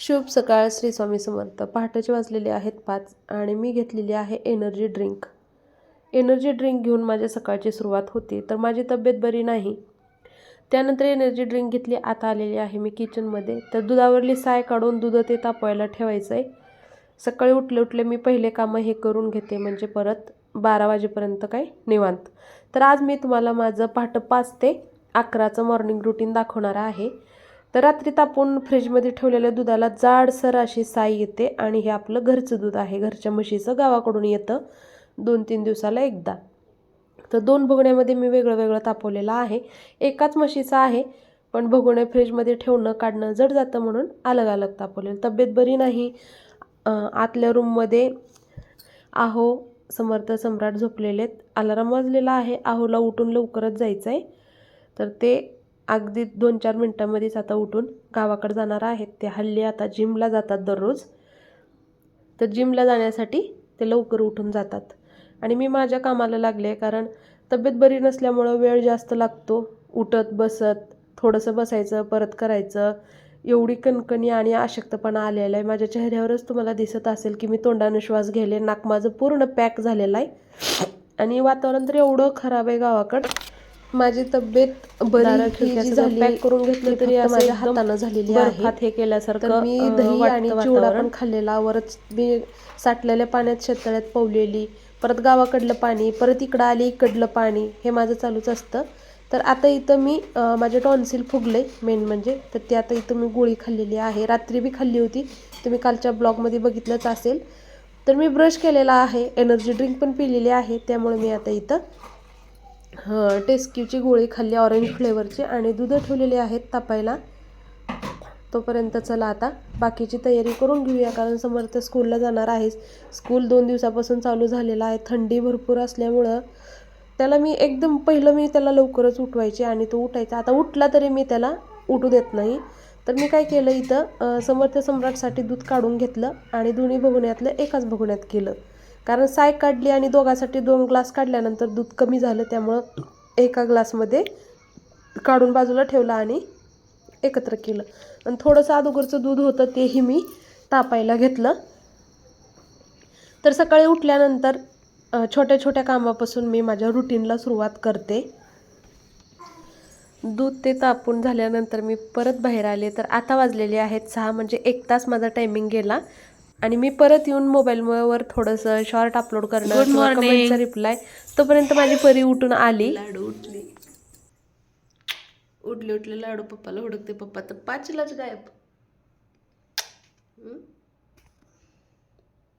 शुभ सकाळ श्री स्वामी समर्थ. पहाटेचे वाजलेले आहेत पाच आणि मी घेतलेली आहे एनर्जी ड्रिंक एनर्जी ड्रिंक घेऊन माझ्या सकाळची सुरुवात होती तर माझी तब्येत बरी नाही. त्यानंतर एनर्जी ड्रिंक घेतली आता आलेली आहे मी किचनमध्ये तर दुधावरली साय काढून दूध ते तापवायला ठेवायचं आहे सकाळी उठले उठले मी पहिले कामं हे करून घेते म्हणजे परत बारा वाजेपर्यंत काय? निवांत. तर आज मी तुम्हाला माझं पहाटं पाच ते अकराचं मॉर्निंग रुटीन दाखवणार आहे. तर रात्री तापून फ्रीजमध्ये ठेवलेल्या दुधाला जाडसर अशी साई येते आणि हे आपलं घरचं दूध आहे. घरच्या म्हशीचं गावाकडून येतं दोन तीन दिवसाला एकदा. तर दोन भगोण्यामध्ये मी वेगळं वेगळं तापवलेलं आहे. एकाच म्हशीचं आहे पण भगोणे फ्रीजमध्ये ठेवणं काढणं जड जातं म्हणून अलग अलग तापवलेलं. तब्येत बरी नाही. आतल्या रूममध्ये आहो समर्थ सम्राट झोपलेले आहेत अलाराम वाजलेला आहे. आहोला उठून लवकरच जायचं आहे तर ते अगदी दोन चार मिनटामध्येच आता उठून गावाकडे जाणार आहेत. ते हल्ली आता जिमला जातात दररोज. तर जिमला जाण्यासाठी ते लवकर उठून जातात. आणि मी माझ्या कामाला लागले कारण तब्येत बरी नसल्यामुळं वेळ जास्त लागतो. उठत बसत थोडंसं बसायचं परत करायचं एवढी कणकणी आणि अशक्तपणा आलेला आहे. माझ्या चेहऱ्यावरच तुम्हाला दिसत असेल की मी तोंडाने श्वास घ्यायले नाक माझं पूर्ण पॅक झालेलं आहे. आणि वातावरण तर एवढं खराब आहे गावाकडं. माझी तब्येत बरी झाली पॅक करून घेतली तरी माझ्या हातानं झालेली आहे. हे केल्यासारखं मी दही आणि चिवडा पण खाल्लेला. वरच मी साठलेल्या पाण्यात शेततळ्यात पवलेली. परत गावाकडलं पाणी परत इकडं आली इकडलं पाणी हे माझं चालूच असतं. तर आता इथं मी माझे टॉन्सिल फुगले मेन म्हणजे. तर ते आता इथं मी गोळी खाल्लेली आहे. रात्री बी खाल्ली होती. तुम्ही कालच्या ब्लॉगमध्ये बघितलंच असेल. तर मी ब्रश केलेला आहे. एनर्जी ड्रिंक पण पिलेली आहे. त्यामुळे मी आता इथं टेस्क्यूची गोळी खाल्ली ऑरेंज फ्लेवरची आणि दूध ठेवलेली आहेत तापायला. तोपर्यंत चला आता बाकीची तयारी करून घेऊया कारण समर्थ स्कूलला जाणार आहे स्कूल दोन दिवसापासून चालू झालेलं आहे थंडी भरपूर असल्यामुळं त्याला मी एकदम पहिलं मी त्याला लवकरच उठवायचे आणि तो उठायचा. आता उठला तरी मी त्याला उठू देत नाही. तर मी काय केलं इथं समर्थ सम्राटसाठी दूध काढून घेतलं आणि दोन्ही भगुण्यातलं एकाच भगुण्यात केलं. कारण साय काढली आणि दोघासाठी दोन ग्लास काढल्यानंतर दूध कमी झालं त्यामुळं एका ग्लासमध्ये काढून बाजूला ठेवलं आणि एकत्र केलं. आणि थोडंसं अगोदरचं दूध होतं तेही मी तापायला घेतलं. तर सकाळी उठल्यानंतर छोट्या छोट्या कामापासून मी माझ्या रुटीनला सुरुवात करते. दूध ते तापून झाल्यानंतर मी परत बाहेर आले तर आता वाजलेले आहेत सहा म्हणजे एक तास माझा टायमिंग गेला. आणि मी परत येऊन मोबाईलवर थोडंसं शॉर्ट अपलोड करणं Good किंवा morning. कमेंटचा रिप्लाय तोपर्यंत माझी परी उठून आली. लाडू उठली. उठले उठले. लाडू पप्पाला हुडकते. पप्पा तर पाचलाच गायब?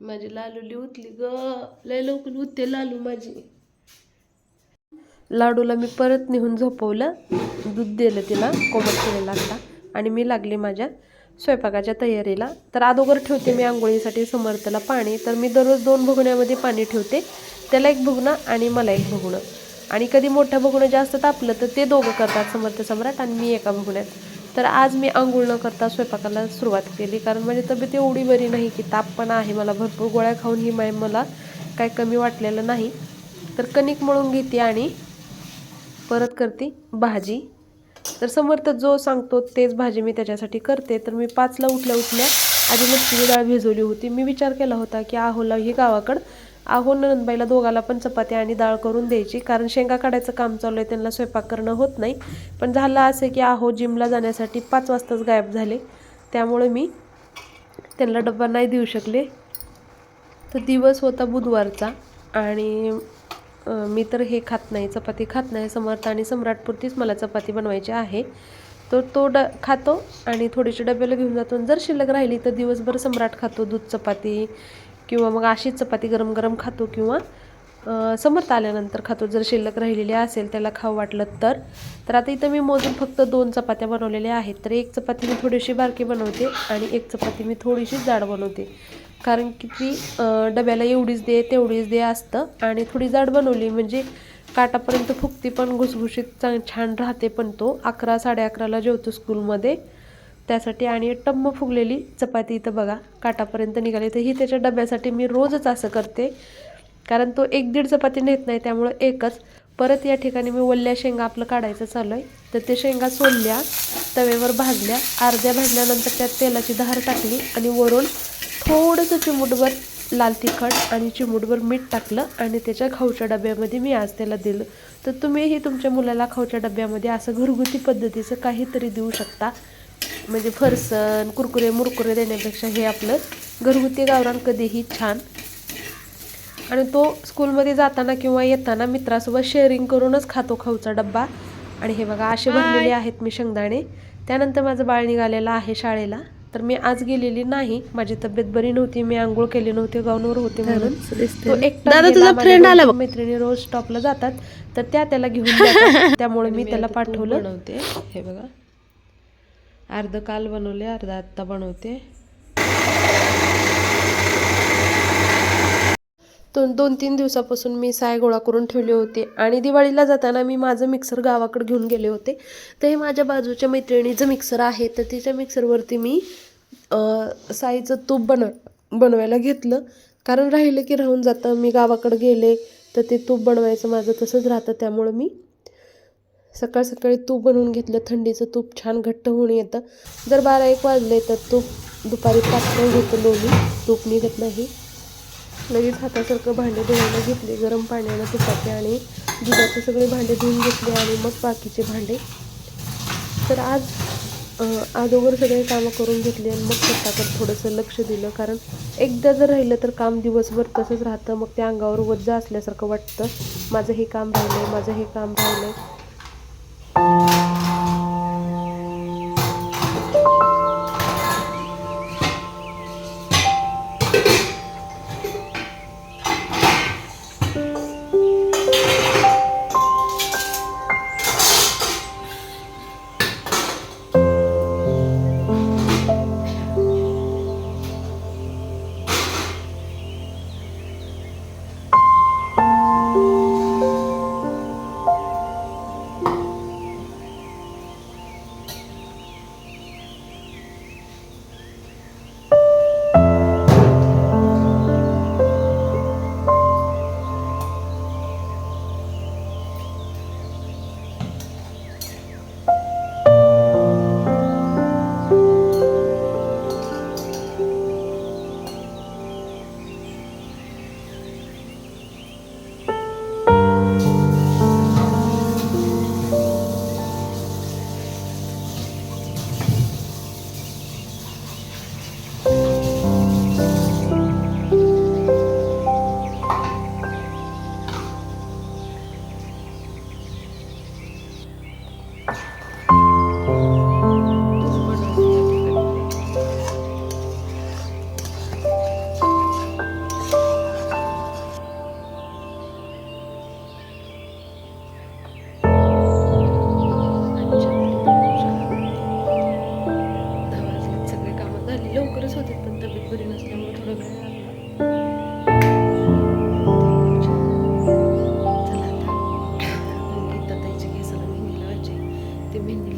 माझी लालूली उठली ग. लय लवकर उठते लालू माझी. लाडूला मी परत नेऊन झोपवलं. दूध दिलं तिला. कोमट केलेला आता. आणि मी लागले माझ्या स्वयंपाकाच्या तयारीला. तर अगोदर ठेवते मी आंघोळीसाठी समर्थला पाणी. तर मी दररोज दोन भुगण्यामध्ये पाणी ठेवते. त्याला एक भुगणं आणि मला एक भुगणं. आणि कधी मोठं भुगणं जास्त तापलं तर ते दोघं करतात समर्थ सम्राट आणि मी एका भुगण्यात. तर आज मी आंघोळ न करता स्वयंपाकाला सुरुवात केली. कारण माझी तब्येत एवढी बरी नाही की ताप पण आहे मला. भरपूर गोळ्या खाऊन ही माय मला काय कमी वाटलेलं नाही. तर कणिक मळून घेते आणि परत करते भाजी. तर समर्थ जो सांगतो तेच भाजी मी त्याच्यासाठी करते. तर मी पाचला उठल्या उठल्या आधी मच्छीची डाळ भिजवली होती. मी विचार केला होता की आहोला ही गावाकडं आहो नंदबाईला दोघाला पण चपाती आणि डाळ करून द्यायची. कारण शेंगा काढायचं काम चालू आहे त्यांना स्वयंपाक करणं होत नाही. पण झालं असं की आहो जिमला जाण्यासाठी पाच वाजताच गायब झाले. त्यामुळे मी त्यांना डब्बा नाही देऊ शकले. तर दिवस होता बुधवारचा आणि मी तर हे खात नाही चपाती खात नाही. समर्थ आणि सम्राटपुरतीच मला चपाती बनवायची आहे. तर तो ड खातो आणि थोडीशी डब्याला घेऊन जातो. जर शिल्लक राहिली तर दिवसभर सम्राट खातो दूध चपाती किंवा मग अशीच चपाती गरम गरम खातो किंवा समर्थ आल्यानंतर खातो. जर शिल्लक राहिलेली असेल त्याला खाऊ वाटलं तर. तर आता इथं मी मोजून फक्त दोन चपात्या बनवलेल्या आहेत. तर एक चपाती मी थोडीशी बारकी बनवते आणि एक चपाती मी थोडीशी जाड बनवते. कारण की ती डब्याला एवढीच दे तेवढीच दे असतं. आणि थोडी जाड बनवली म्हणजे काटापर्यंत फुगती पण घुसघुशीत चांग छान राहते पण तो. अकरा साडे अकराला जेवतो स्कूलमध्ये. त्यासाठी आणि टम्म फुगलेली चपाती इथं बघा काटापर्यंत निघाली. तर ही त्याच्या डब्यासाठी मी रोजच असं करते. कारण तो एक दीड चपाती नेत नाही त्यामुळं एकच. परत या ठिकाणी मी वल्ल्या शेंगा आपलं काढायचं चालू आहे तर ते शेंगा सोलल्या तव्यावर भाजल्या. अर्ध्या भाजल्यानंतर त्यात तेलाची धार टाकली आणि वरून थोडंसं चिमूटभर लाल तिखट आणि चिमूटभर मीठ टाकलं आणि त्याच्या खाऊच्या डब्यामध्ये मी आज त्याला दिलं. तर तुम्हीही तुमच्या मुलाला खाऊच्या डब्यामध्ये असं घरगुती पद्धतीचं काहीतरी देऊ शकता. म्हणजे फरसन कुरकुरे मुरकुरे देण्यापेक्षा हे आपलं घरगुती गावरान कधीही छान. आणि तो स्कूलमध्ये जाताना किंवा येताना मित्रासोबत शेअरिंग करूनच खातो खाऊचा डब्बा. आणि हे बघा असे भरलेले आहेत मी शेंगदाणे. त्यानंतर माझं बाळ निघालेलं आहे शाळेला. तर मी आज गेलेली नाही. माझी तब्येत बरी नव्हती मी आंघोळ केली नव्हती गाऊनवर होते म्हणून. तो एकटा फ्रेंड आला मैत्रिणी रोज स्टॉपला जातात. तर त्या त्याला घेऊन त्यामुळे मी त्याला पाठवलं. बनवते. हे बघा. अर्ध काल बनवले अर्ध आत्ता बनवते. दोन दोन तीन दिवसापासून मी साय गोळा करून ठेवले होते. आणि दिवाळीला जाताना मी माझं मिक्सर गावाकडे घेऊन गेले होते. तर हे माझ्या बाजूच्या मैत्रिणीचं मिक्सर आहे. तर तिच्या मिक्सरवरती मी साईचं तूप बनव बनवायला घेतलं. कारण राहिलं की राहून जातं. मी गावाकडे गेले तर ते तूप बनवायचं माझं तसंच राहतं. त्यामुळं मी सकाळ सकाळी तूप बनवून घेतलं. थंडीचं तूप छान घट्ट होऊन येतं. जर बारा एक वाजले तर तूप दुपारी पातळ घेतो लोणी. तूप निघत नाही. लगेच हातासारखं भांडे धुवायला घेतले. गरम पाण्यानं तुपाचे आणि दुधाचे सगळे भांडे धुवून घेतले आणि मग बाकीचे भांडे. तर आज अगोदर सगळे कामं करून घेतली आणि मग स्वतःकडे थोडंसं लक्ष दिलं. कारण एकदा जर राहिलं तर काम दिवसभर तसंच राहतं. मग त्या अंगावर वज्जा असल्यासारखं वाटतं. माझं हे काम राहिलं आहे माझं हे काम राहिलं आहे ते मेहंदी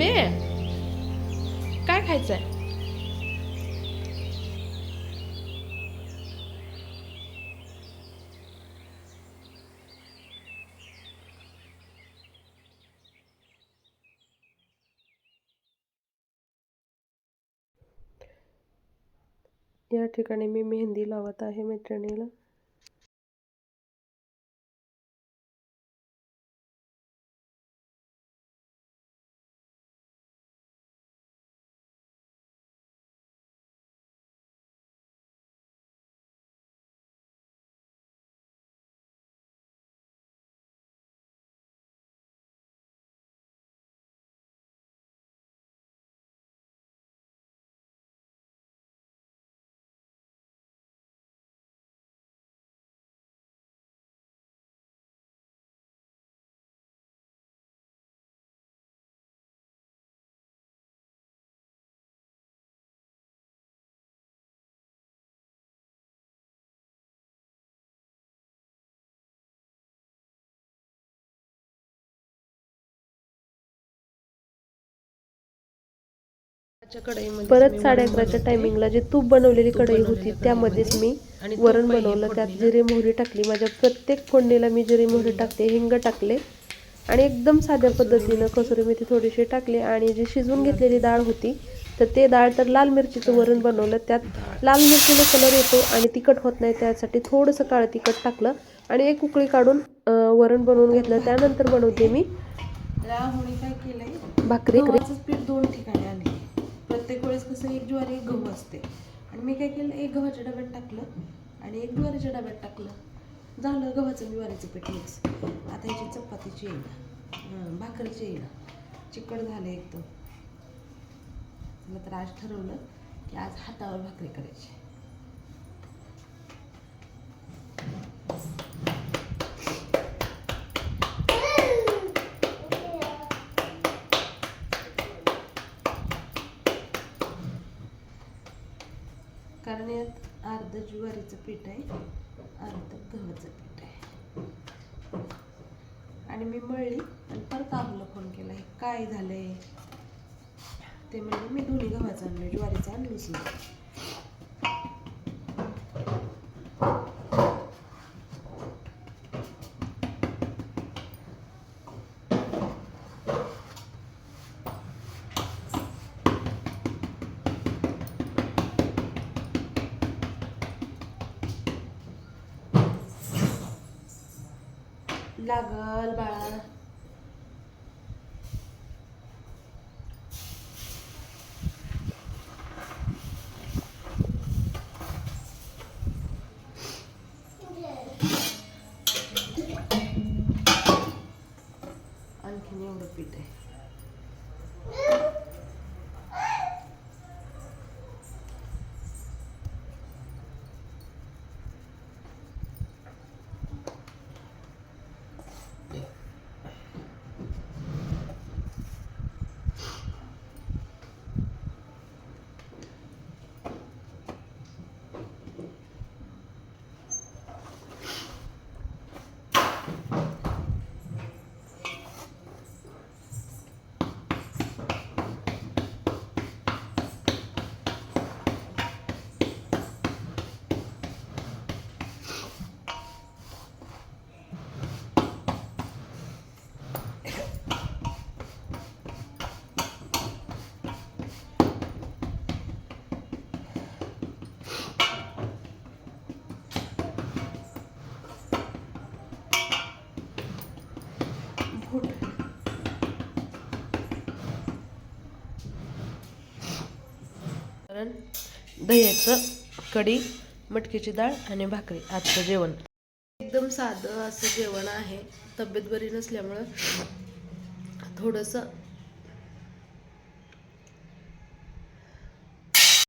बे. काय खायचंय? या ठिकाणी मी मेहंदी लावत आहे मैत्रिणीला. परत साडे अकराच्या टायमिंगला जी तूप बनवलेली कढई होती त्यामध्येच मी वरण बनवलं त्यात जिरे मोहरी टाकली. माझ्या प्रत्येक फोडणीला मी जिरे मोहरी टाकते हिंग टाकले. आणि एकदम साध्या पद्धतीनं कसुरी मेथी थोडीशी टाकली आणि जी शिजवून घेतलेली डाळ होती तर ते डाळ तर लाल मिरचीचं वरण बनवलं. त्यात लाल मिरचीला कलर येतो आणि तिखट होत नाही त्यासाठी थोडंसं काळं तिखट टाकलं आणि एक उकळी काढून वरण बनवून घेतलं. त्यानंतर बनवते मी भाकरी पीठ दोन ठिकाणी प्रत्येक वेळेस कसं एक ज्वारी एक गहू असते. आणि मी काय केलं एक गव्हाच्या डब्यात टाकलं आणि एक ज्वारीच्या डब्यात टाकलं. झालं गव्हाचं ज्वारीचं पीठ मिक्स आता याची चपातीची येईल. भाकरीची येईल. चिकट झालं एकदम. मला तर आज ठरवलं की आज हातावर भाकरी करायची कारण यात अर्ध ज्वारीचं पीठ आहे अर्ध गव्हाचं पीठ आहे. आणि मी मळली आणि परत आम्हाला फोन केला हे काय झालंय? ते म्हणजे मी दोन्ही गव्हाचं आणलं ज्वारीचं आणलंच नाही लागल बाळा आणखीन एवढं पीठ आहे घोट कारण दह्याचं कढी मटकीची डाळ आणि भाकरी. आजचं जेवण. एकदम साधं असं जेवण आहे. तब्येत बरी नसल्यामुळं थोडंसं